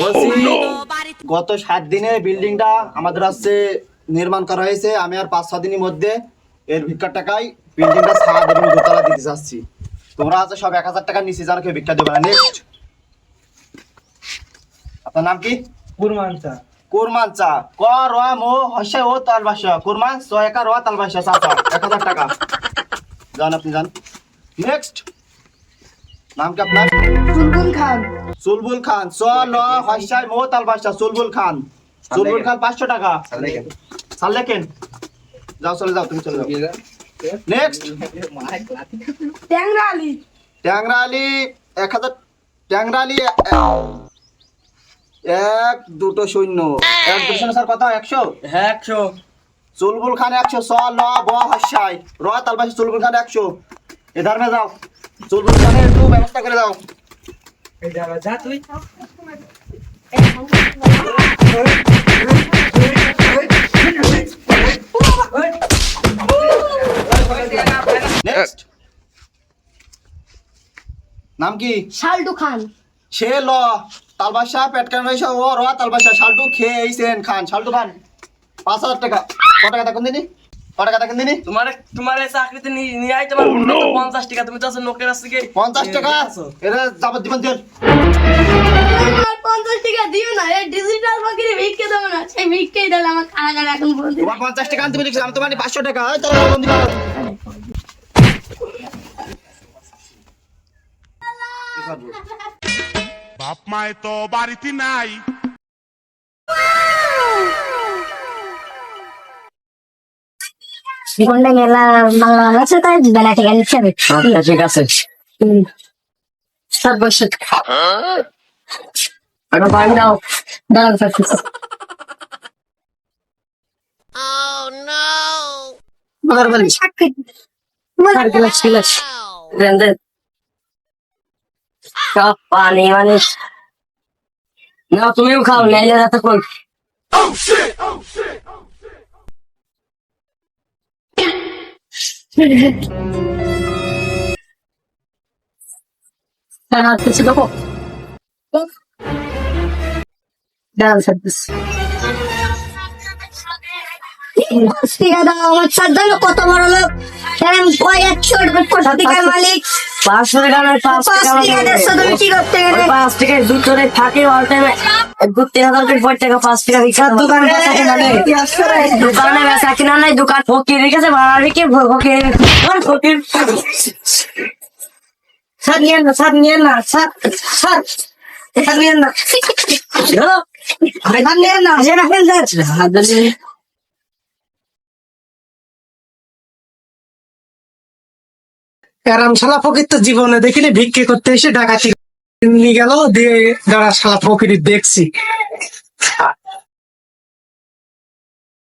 বলছি গত সাত দিনে বিল্ডিংটা আমাদের হচ্ছে নির্মাণ করা হয়েছে। আমি আর পাঁচ ছ দিনের মধ্যে এর ভিক্ষার টাকায় বিল্ডিংটা ছাদ এবং দোতলা দিতে যাচ্ছি তোমরা আছে সব এক হাজার টাকা নিচে জানো কেউ ভিক্ষা দেবে না। নেক্সট আপনার নাম কি? কুরমান চা। কুরমান চা। ক র মো হসে ও তাল বাসা কুরমান ছ একা র তাল বাসা চা চা। এক হাজার টাকা। যান আপনি যান। নেক্সট নাম কি আপনার? খান। সুলবুল খান স ল হসাই মো তাল সুলবুল খান। সুলবুল খান পাঁচশো টাকা। সাল লেখেন যাও চলে যাও তুমি চলে যাও। নেক্সট ট্যাংরা আলী। ট্যাংরা আলী এক হাজার ট্যাংরা আলী এক দুটো শূন্য। এক দুটো শূন্য স্যার কথা একশো? হ্যাঁ একশো। চুলবুল খান একশো স ল ব হাসাই র তালবাসী চুলবুল খান একশো। এধার মে যাও। চুলবুল খানের একটু ব্যবস্থা করে দাও। এই যা যা তুই। নেক্সট নাম কি? শাল্টু খান। সে ল তালবাসা পেটকান রয়েছে? ও র তালবাসা। শালটু খেয়ে এইছেন খান। শালটু খান পাঁচ হাজার টাকা। ক টাকা দেখুন দিনি ক টাকা দিনি তোমার তোমার চাকরিতে নিয়ে আইতে পারব পঞ্চাশ টাকা তুমি তো আছে নোকের কাছ থেকে। পঞ্চাশ টাকা? এটা যাবত দিবেন দেন পঞ্চাশ টাকা দিও না এই ডিজিটাল পাখিরে ভিক্ষে দেবো না সেই ভিক্ষেই দিলে আমার খানা খানা এখন বলতে তোমার পঞ্চাশ টাকা আনতে বলেছি আমি তোমার পাঁচশো টাকা তাহলে বন্ধু? বাপ মায় তো বাড়িতে নাই জীবনটা মেলা বাংলা আছে তাই বেলা থেকে নিচ্ছে আমি আচ্ছা ঠিক আছে। সব বসে একটা পানি দাও দাঁড়ান বলি সাক্ষী। আর গিলাস গিলাস দেন দেন। সব পানি মানে না তুমিও খাও নাইলে রাতে কোন হ্যাঁ কিছু থাকতেছে টাকা দাও আমার জন্য কত বড় লোক এরম ছোট একশো কোটি টাকার মালিক পাঁচশো টাকা নয় পাঁচ টাকা টাকা তুমি কি করতে গেলে? পাঁচ টাকায় দুধ থাকে অল টাইমে তিন হাজার করে পর টাকা পাঁচ টাকা বিক্রি দোকানে দোকানে বেচা কিনা নাই দোকান। ফকির রেখেছে ভাড়া রেখে ফকির। ফকির। স্যার নিয়ে না স্যার নিয়ে না স্যার স্যার স্যার নিয়ে না। স্যার নিয়ে না। এরাম শালা ফকির তো জীবনে দেখিনি, ভিক্ষে করতে এসে ডাকাতি নিয়ে গেল, দিয়ে দাঁড়া শালা ফকির দেখছি।